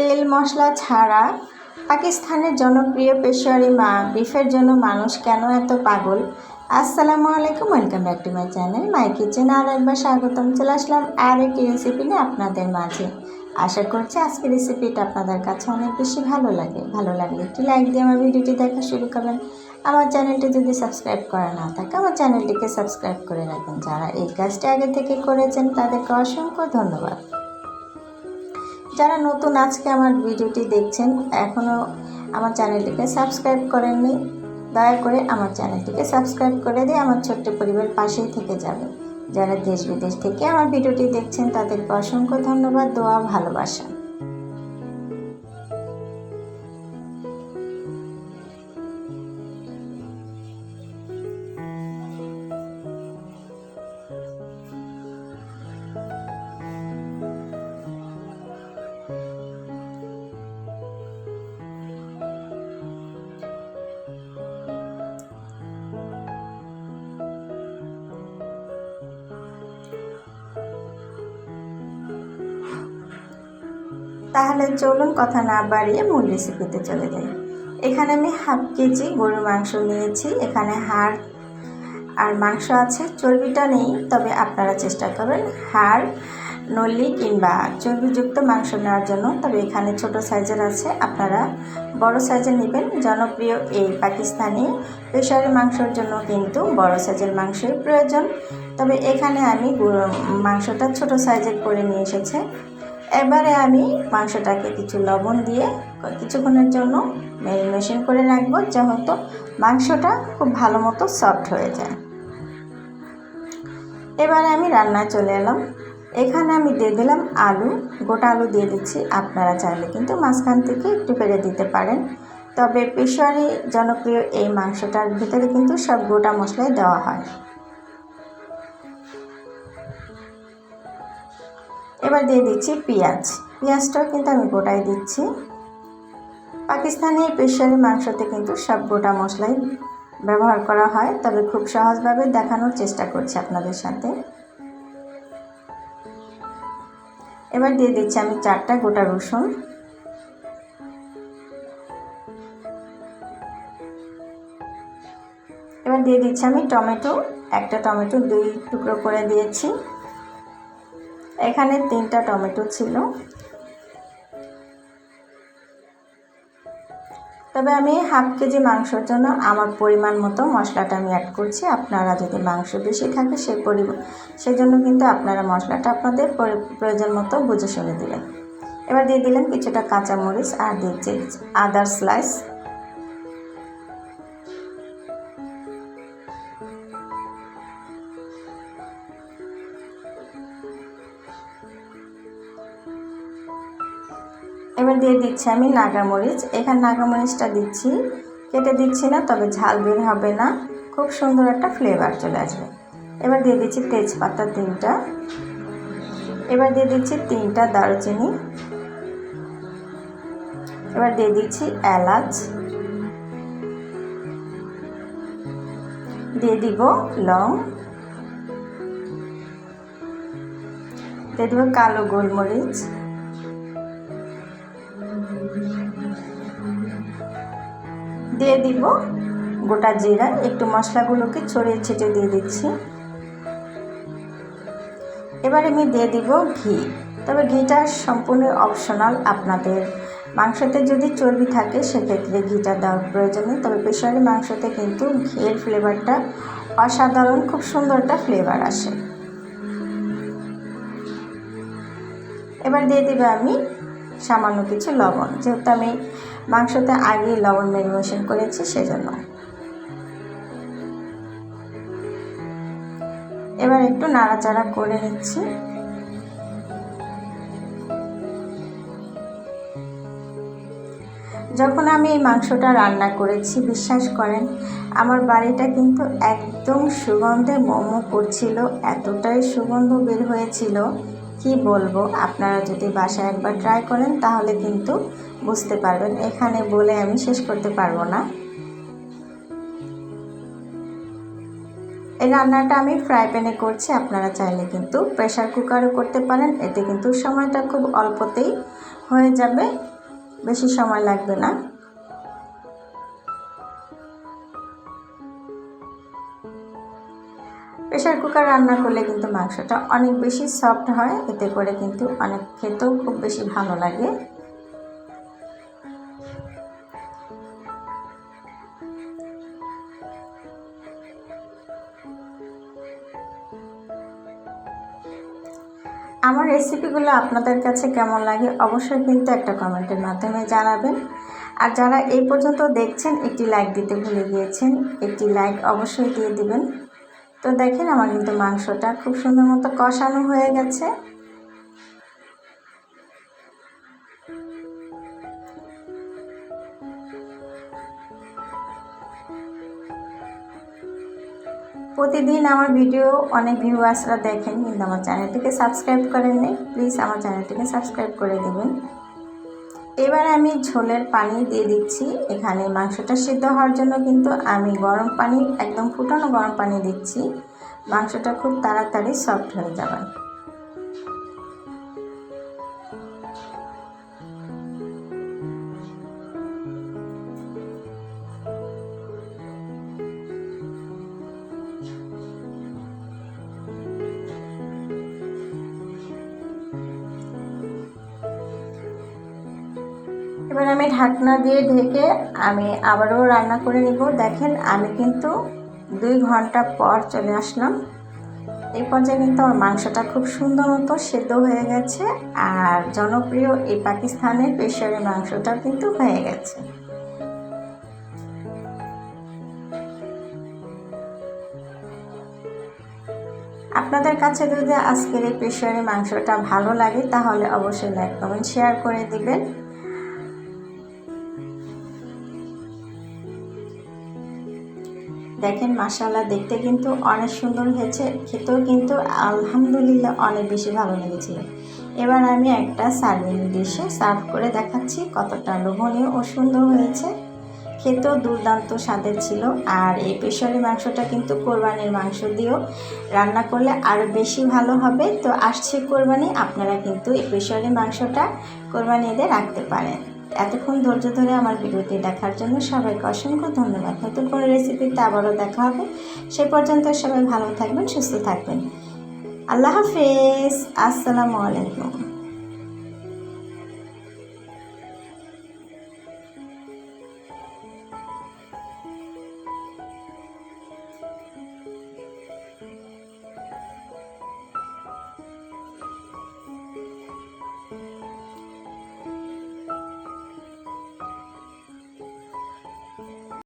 তেল মশলা ছাড়া পাকিস্তানের জনপ্রিয় পেশোয়ারি মা, বিফের জন্য মানুষ কেন এত পাগল? আসসালামু আলাইকুম, welcome back to my channel my kitchen. আর একবার স্বাগতম, চলে আসলাম আর একটি রেসিপি নিয়ে আপনাদের মাঝে। আশা করছি আজকের রেসিপিটা আপনাদের কাছে অনেক বেশি ভালো লাগে। ভালো লাগলে একটি লাইক দিয়ে আমার ভিডিওটি দেখা শুরু করবেন। আমার চ্যানেলটি যদি সাবস্ক্রাইব করা না থাকে, আমার চ্যানেলটিকে সাবস্ক্রাইব করে রাখবেন। যারা এই কাজটি আগে থেকে করেছেন, তাদেরকে অসংখ্য ধন্যবাদ। যারা নতুন আজকে আমার ভিডিওটি দেখছেন এখনও আমার চ্যানেলটিকে সাবস্ক্রাইব করেননি, দয়া করে আমার চ্যানেলটিকে সাবস্ক্রাইব করে দিয়ে আমার ছোট্ট পরিবার পাশেই থেকে যাবে। যারা দেশ বিদেশ থেকে আমার ভিডিওটি দেখছেন, তাদেরকে অসংখ্য ধন্যবাদ, দোয়া, ভালোবাসা। তাহলে চলুন কথা না বাড়িয়ে মূল রেসিপিতে চলে যাই। এখানে আমি হাফ কেজি গরুর মাংস নিয়েছি, এখানে হাড় আর মাংস আছে, চর্বিটা নেই, তবে আপনারা চেষ্টা করবেন হাড়, নলি কিংবা চর্বিযুক্ত মাংস নেওয়ার জন্য। তবে এখানে ছোট সাইজের আছে, আপনারা বড় সাইজের নেবেন। জনপ্রিয় এই পাকিস্তানি প্রেশারি মাংসর জন্য কিন্তু বড় সাইজের মাংসের প্রয়োজন। তবে এখানে আমি মাংসটা ছোট সাইজের করে নিয়ে এসেছে। এবারে আমি মাংসটাকে কিছু লবণ দিয়ে কিছুক্ষণের জন্য ম্যারিনেশন করে রাখব যেহেতু মাংসটা খুব ভালো মতো সফট হয়ে যায়। এবারে আমি রান্নায় চলে এলাম। এখানে আমি দিয়ে দিলাম আলু। গোটা আলু দিয়ে দিচ্ছি। আপনারা চাইলে কিন্তু মাঝখান থেকে একটু পেরে দিতে পারেন। তবে পেশোয়ারি জনপ্রিয় এই মাংসটার ভিতরে কিন্তু সব গোটা মশলাই দেওয়া হয়। এবার দিয়ে দিচ্ছি পেঁয়াজ। পেঁয়াজটাও কিন্তু আমি গোটাই দিচ্ছি। পাকিস্তানি পেশারি মাংসতে কিন্তু সব গোটা মশলাই ব্যবহার করা হয়, তবে খুব সহজভাবে দেখানোর চেষ্টা করছি আপনাদের সাথে। এবার দিয়ে দিচ্ছি আমি চারটা গোটা রসুন। এবার দিয়ে দিচ্ছি আমি টমেটো, একটা টমেটো দুই টুকরো করে দিয়েছি। এখানে তিনটা টমেটো ছিল। তবে আমি হাফ কেজি মাংসর জন্য আমার পরিমাণ মতো মশলাটা আমি অ্যাড করছি। আপনারা যদি মাংস বেশি থাকে সেই পরিমাণ সেজন্য কিন্তু আপনারা মশলাটা আপনাদের প্রয়োজন মতো বুঝে শুনে দিলেন এবার দিয়ে দিলেন কিছুটা কাঁচামরিচ আর দিচ্ছি আদার স্লাইস দিয়ে দিচ্ছি আমি নাগামরিচ। এখানে নাগামরিচটা দিচ্ছি। কেটে দিচ্ছি না, তবে ঝাল বের হবে না। খুব সুন্দর একটা ফ্লেভার চলে আসবে। এবার দিয়ে দিচ্ছি তেজপাতা তিনটা। এবার দিয়ে দিচ্ছি তিনটা দারুচিনি। এবার দিয়ে দিচ্ছি এলাচ। দিয়ে দিব লং। দিয়ে দিব কালো গোলমরিচ। দিয়ে দিব গোটা জিরা, একটু মশলাগুলোকে ছড়িয়ে ছিটে দিয়ে দিচ্ছি। এবার আমি দিয়ে দিব ঘি। তবে ঘিটা সম্পূর্ণ অপশনাল আপনাদের। মাংসতে যদি চর্বি থাকে, সেক্ষেত্রে ঘিটা দেওয়ার প্রয়োজন নেই। তবে প্রেশারি মাংসতে কিন্তু ঘিয়ের ফ্লেভারটা অসাধারণ, খুব সুন্দর একটা ফ্লেভার আসে। এবার দিয়ে দেবে আমি সামান্য কিছু লবণ। যেহেতু আমি মাংসতে আগেই লবণ ম্যারিনেশন করেছি সেজন্য। এবার একটু নাড়াচাড়া করে নিচ্ছি। যখন আমি এই মাংসটা রান্না করেছি, বিশ্বাস করেন, আমার বাড়িটা কিন্তু একদম সুগন্ধে মোমো করছিল, এতটাই সুগন্ধ বের হয়েছিল। কি বলব, আপনারা যদি বাসায় একবার ট্রাই করেন, তাহলে কিন্তু বুঝতে পারবেন। এখানে বলে আমি শেষ করতে পারব না। এই রান্নাটা আমি ফ্রাই প্যানে করছি। আপনারা চাইলে কিন্তু প্রেশার কুকারও করতে পারেন। এতে কিন্তু সময়টা খুব অল্পতেই হয়ে যাবে। বেশি সময় লাগবে না। প্রেশার কুকার রান্না করলে কিন্তু মাংসটা অনেক বেশি সফট হয়। এতে করে কিন্তু অনেক খেতেও খুব বেশি ভালো লাগে। আমার রেসিপিগুলো আপনাদের কাছে কেমন লাগে অবশ্যই কিন্তু একটা কমেন্টের মাধ্যমে জানাবেন। আর যারা এই পর্যন্ত দেখছেন, একটি লাইক দিতে ভুলে গিয়েছেন, একটি লাইক অবশ্যই দিয়ে দিবেন। তো দেখেন আমার কিন্তু মাংসটা খুব সুন্দর মতো কষানো হয়ে গেছে। প্রতিদিন আমার ভিডিও অনেক ভিউয়ার্সরা দেখেন কিন্তু আমার চ্যানেলটিকে সাবস্ক্রাইব করেন প্লিজ আমার চ্যানেলটিকে সাবস্ক্রাইব করে দেবেন। এবার আমি ঝোলের পানি দিয়ে দিচ্ছি। এখানে মাংসটা সিদ্ধ হওয়ার জন্য কিন্তু আমি গরম পানি, একদম ফুটানো গরম পানি দিচ্ছি। মাংসটা খুব তাড়াতাড়ি সফট হয়ে যাবে। এবার আমি ঢাকনা দিয়ে ঢেকে আমি আবারও রান্না করে নিব। দেখেন, আমি কিন্তু দুই ঘণ্টা পর চলে আসলাম। এই পর্যায়ে কিন্তু আমার মাংসটা খুব সুন্দর মতো সেদ্ধ হয়ে গেছে আর জনপ্রিয় এই পাকিস্তানের পেশারি মাংসটা কিন্তু হয়ে গেছে। আপনাদের কাছে যদি আজকের এই পেশারি মাংসটা ভালো লাগে, তাহলে অবশ্যই লাইক, কমেন্ট, শেয়ার করে দিবেন। দেখেন মাসাল্লাহ দেখতে কিন্তু অনেক সুন্দর হয়েছে। খেতেও কিন্তু আলহামদুলিল্লাহ অনেক বেশি ভালো লেগেছিল। এবার আমি একটা সার্ভিং ডিশে সার্ভ করে দেখাচ্ছি কতটা লোভনীয় ও সুন্দর হয়েছে। খেতেও দুর্দান্ত স্বাদের ছিল আর এই পেশারি মাংসটা কিন্তু কোরবানির মাংস দিয়েও রান্না করলে আরও বেশি ভালো হবে। তো আসছে কোরবানি, আপনারা কিন্তু এই পেশারি মাংসটা কোরবানি এদের রাখতে পারেন। এতক্ষণ ধৈর্য ধরে আমার ভিডিওটি দেখার জন্য সবাইকে অসংখ্য ধন্যবাদ। নতুন কোনো রেসিপিতে আবারও দেখা হবে। সে পর্যন্ত সবাই ভালো থাকবেন, সুস্থ থাকবেন। আল্লাহ হাফেজ। আসসালামু আলাইকুম।